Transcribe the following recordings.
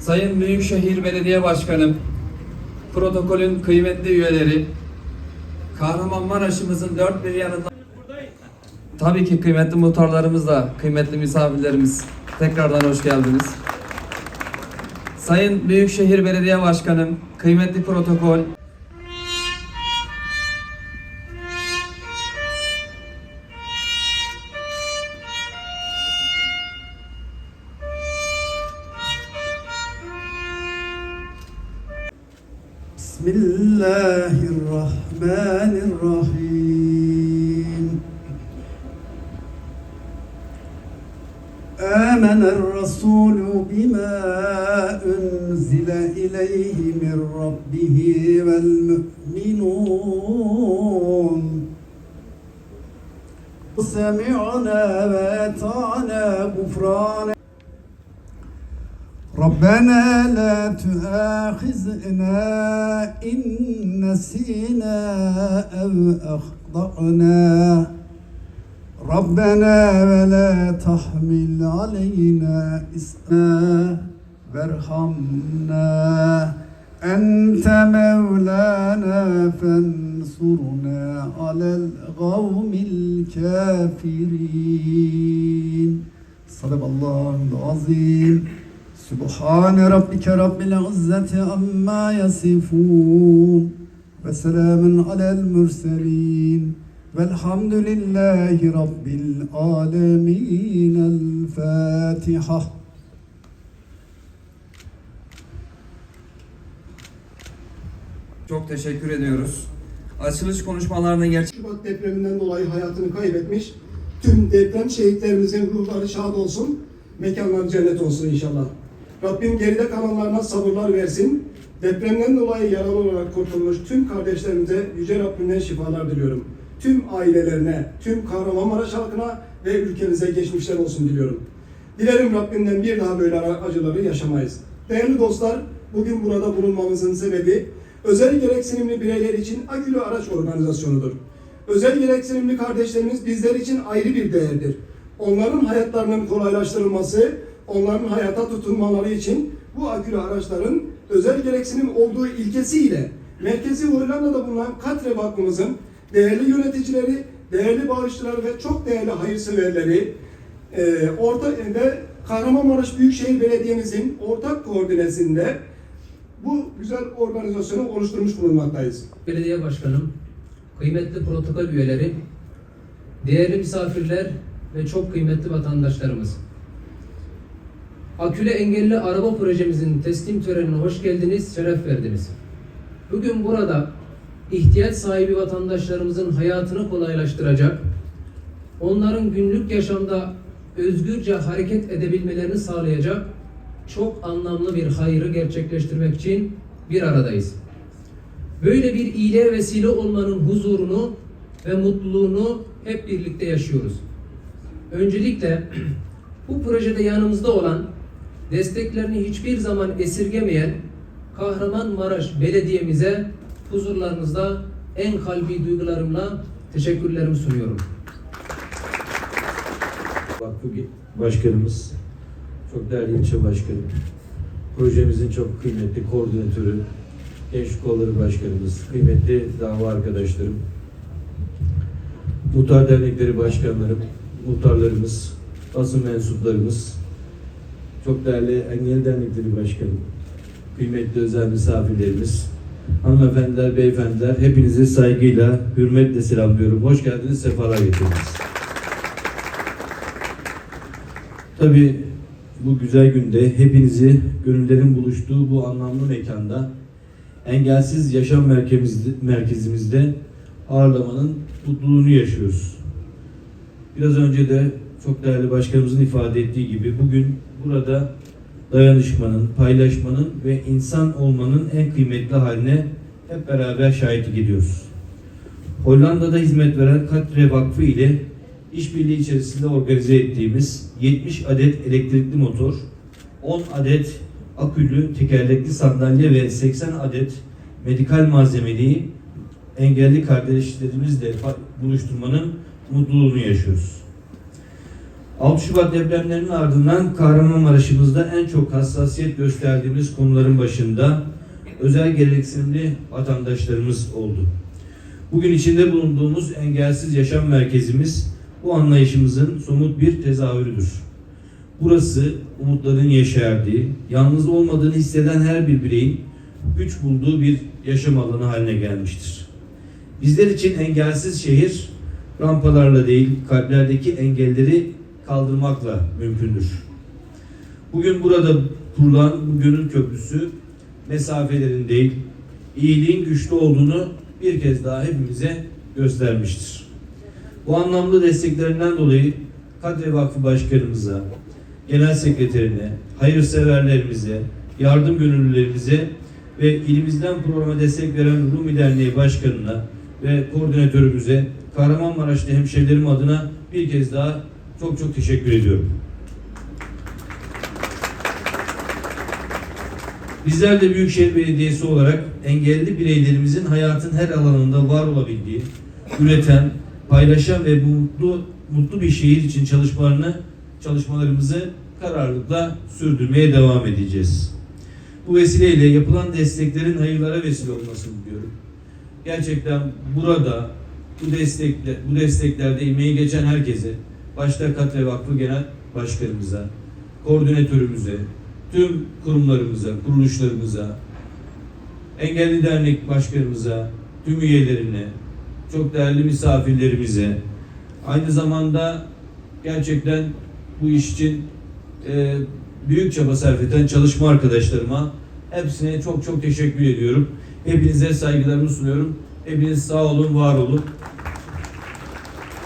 Sayın Büyükşehir Belediye Başkanım, protokolün kıymetli üyeleri, Kahramanmaraş'ımızın dört bir yanında Tabii ki kıymetli muhtarlarımız da, kıymetli misafirlerimiz tekrardan hoş geldiniz. Sayın Büyükşehir Belediye Başkanım, kıymetli protokol, الله الرحمن الرحيم آمن الرسول بما أنزل إليه من ربه والمؤمنون. سمعنا وأطعنا غفرانك ربنا لا تؤاخذنا إن نسينا أو أخطأنا. ربنا ولا تحمل علينا إسما وارحمنا. أنت مولانا فانصرنا على القوم الكافرين. صدق الله العظيم. سبحان ربك رب العزة عما يصفون وسلام على المرسلين والحمد لله رب العالمين الفاتحة çok teşekkür ediyoruz. Açılış konuşmalarını gerçek Şubat depreminden dolayı hayatını kaybetmiş tüm deprem şehitlerimizin ruhları şad olsun, mekanları cennet olsun inşallah. Rabbim geride kalanlarına sabırlar versin. Depremden dolayı yaralı olarak kurtulmuş tüm kardeşlerimize Yüce Rabbimden şifalar diliyorum. Tüm ailelerine, tüm Kahramanmaraş halkına ve ülkemize geçmişler olsun diliyorum. Dilerim Rabbimden bir daha böyle acıları yaşamayız. Değerli dostlar, bugün burada bulunmamızın sebebi özel gereksinimli bireyler için akülü araç organizasyonudur. Özel gereksinimli kardeşlerimiz bizler için ayrı bir değerdir. Onların hayatlarının kolaylaştırılması, onların hayata tutunmaları için bu akülü araçların özel gereksinim olduğu ilkesiyle Merkezi Hollanda'da bulunan Katre Vakfımızın değerli yöneticileri, değerli bağışçıları ve çok değerli hayırseverleri e, orta ve Kahramanmaraş Büyükşehir Belediye'mizin ortak koordinesinde bu güzel organizasyonu oluşturmuş bulunmaktayız. Belediye Başkanım, kıymetli protokol üyeleri, değerli misafirler ve çok kıymetli vatandaşlarımız. Aküle engelli araba projemizin teslim törenine hoş geldiniz, şeref verdiniz. Bugün burada ihtiyaç sahibi vatandaşlarımızın hayatını kolaylaştıracak, onların günlük yaşamda özgürce hareket edebilmelerini sağlayacak çok anlamlı bir hayrı gerçekleştirmek için bir aradayız. Böyle bir iyiliğe vesile olmanın huzurunu ve mutluluğunu hep birlikte yaşıyoruz. Öncelikle bu projede yanımızda olan, desteklerini hiçbir zaman esirgemeyen Kahramanmaraş Belediye'mize huzurlarınızda en kalbi duygularımla teşekkürlerimi sunuyorum. Vakfı Başkanımız, çok değerli ilçe başkanım, projemizin çok kıymetli koordinatörü, Gençlik Kolları Başkanımız, kıymetli dava arkadaşlarım, muhtar dernekleri başkanlarım, muhtarlarımız, basın mensuplarımız, çok değerli engelli dernekleri başkanım, kıymetli özel misafirlerimiz, hanımefendiler, beyefendiler, hepinizi saygıyla, hürmetle selamlıyorum. Hoş geldiniz, sefalar getirdiniz. Tabii bu güzel günde hepinizi gönüllerin buluştuğu bu anlamlı mekanda engelsiz yaşam merkezimizde, merkezimizde ağırlamanın mutluluğunu yaşıyoruz. Biraz önce de çok değerli başkanımızın ifade ettiği gibi bugün burada dayanışmanın, paylaşmanın ve insan olmanın en kıymetli haline hep beraber şahitlik ediyoruz. Hollanda'da hizmet veren Katre Vakfı ile işbirliği içerisinde organize ettiğimiz 70 adet elektrikli motor, 10 adet akülü tekerlekli sandalye ve 80 adet medikal malzemeliği engelli kardeşlerimizle buluşturmanın mutluluğunu yaşıyoruz. 6 Şubat depremlerinin ardından Kahramanmaraş'ımızda en çok hassasiyet gösterdiğimiz konuların başında özel gereksinimli vatandaşlarımız oldu. Bugün içinde bulunduğumuz engelsiz yaşam merkezimiz bu anlayışımızın somut bir tezahürüdür. Burası umutların yeşerdiği, yalnız olmadığını hisseden her bir bireyin güç bulduğu bir yaşam alanı haline gelmiştir. Bizler için engelsiz şehir rampalarla değil, kalplerdeki engelleri kaldırmakla mümkündür. Bugün burada kurulan bu gönül köprüsü mesafelerin değil, iyiliğin güçlü olduğunu bir kez daha hepimize göstermiştir. Bu anlamlı desteklerinden dolayı Kadri Vakfı Başkanımıza, Genel Sekreterine, hayırseverlerimize, yardım gönüllülerimize ve ilimizden programa destek veren Rumi Derneği Başkanı'na ve koordinatörümüze Kahramanmaraşlı hemşerilerim adına bir kez daha çok çok teşekkür ediyorum. Bizler de Büyükşehir Belediyesi olarak engelli bireylerimizin hayatın her alanında var olabildiği, üreten, paylaşan ve mutlu mutlu bir şehir için çalışmalarını çalışmalarımızı kararlılıkla sürdürmeye devam edeceğiz. Bu vesileyle yapılan desteklerin hayırlara vesile olmasını diliyorum. Gerçekten burada bu destekle bu desteklerde emeği geçen herkese, başta Katre Vakfı Genel Başkanımıza, koordinatörümüze, tüm kurumlarımıza, kuruluşlarımıza, Engelli Dernek Başkanımıza, tüm üyelerine, çok değerli misafirlerimize, aynı zamanda gerçekten bu iş için e, büyük çaba sarf eden çalışma arkadaşlarıma hepsine çok çok teşekkür ediyorum. Hepinize saygılarımı sunuyorum. Hepiniz sağ olun, var olun.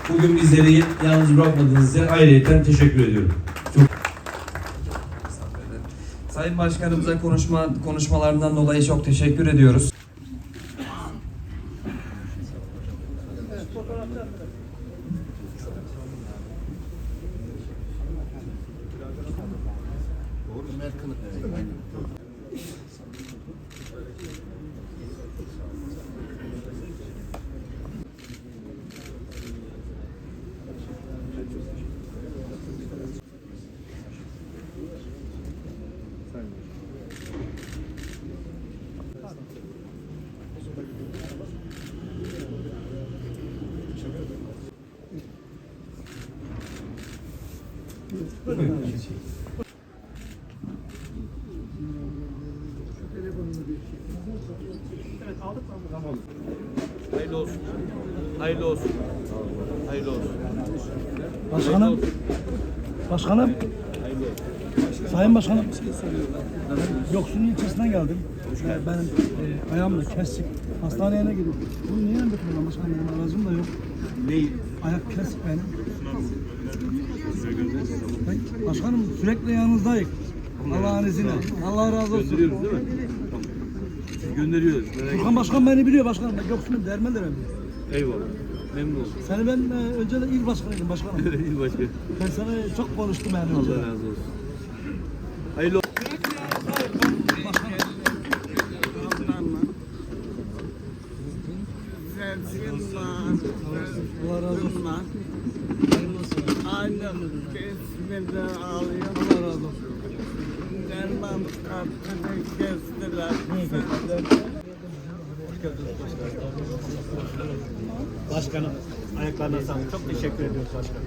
Bugün bizleri yalnız bırakmadığınız için ayrıca teşekkür ediyorum. Sayın Başkanımıza konuşma konuşmalarından dolayı çok teşekkür ediyoruz. Hayırlı olsun. Hayırlı olsun. Hayırlı olsun. Başkanım, başkanım, sayın başkanım, Yoksun ilçesinden geldim. Ee, Benim e, kesik. Hastaneye gidiyorum. Bunu niye götürüyorum başkanım? Benim aracım da yok. Ne? Ayak kesik benim. Başkanım sürekli yanınızdayım. Allah'ın izniyle. Allah razı olsun. Gönderiyoruz değil mi? Tamam. Gönderiyoruz. Merak. Furkan başkan beni biliyor başkanım. Ben Yoksun'un dermelerim. Eyvallah. Memnun oldum. Seni ben e, önce de il başkanıydım başkanım. İyi başka. Ben sana çok konuştum yani önce. Allah razı olsun. Hayırlı olsun. Allah razı olsun. Aynen kesmedi ağlıyor. Allah razı olsun. Derman kartını kestiler. Başkanım ayaklarına sağlık. Çok teşekkür ediyoruz başkanım.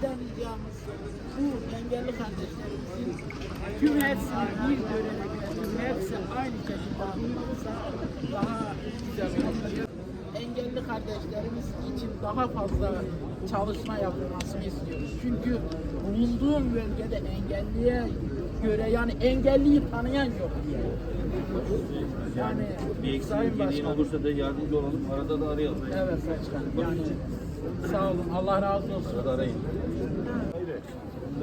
Sizden ricamız bu engelli kardeşlerimizin tüm hepsini bir görene göre hepsi aynı şekilde anılırsa daha güzel olur. Engelli kardeşlerimiz için daha fazla çalışma yapılmasını istiyoruz. Çünkü bulunduğum bölgede engelliye göre yani engelliyi tanıyan yok diye. Yani Sayın Başkanım. olursa da yardımcı olalım. Arada da arayalım. Evet başkanım. Yani sağ olun. Allah razı olsun. Arada arayın.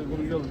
Konuşalım.